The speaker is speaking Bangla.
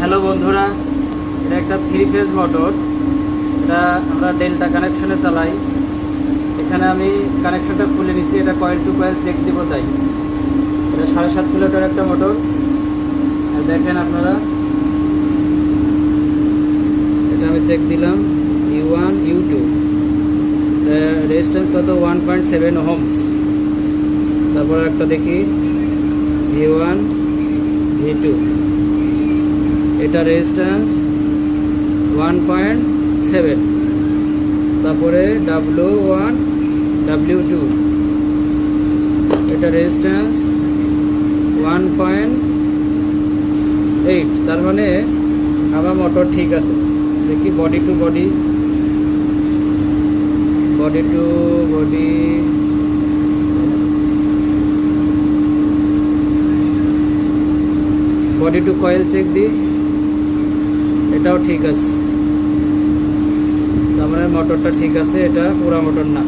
হ্যালো বন্ধুরা, এটা একটা থ্রি ফেজ মোটর এটা আমরা ডেল্টা কানেকশনে চালাই। এখানে আমি কানেকশনটা খুলে নিছি, এটা কয়েল টু কয়েল চেক দিব তাই। এটা সাড়ে সাত কিলোটার একটা মোটর দেখেন আপনারা, এটা আমি চেক দিলাম U one U two resistance কত? ওয়ান পয়েন্ট সেভেন হোমস তারপর একটা দেখি ভি ওয়ান ভি টু এটা রেজিস্ট্যান্স ওয়ান পয়েন্ট সেভেন তারপরে ডাব্লু ওয়ান ডাব্লিউ টু এটা রেজিস্ট্যান্স ওয়ান পয়েন্ট এইট তার মানে আমার মোটর ঠিক আছে। দেখি body to body body to body body to coil check দিই। এটাও ঠিক আছে। তার মানে মোটরটা ঠিক আছে এটা পুরা মোটর না।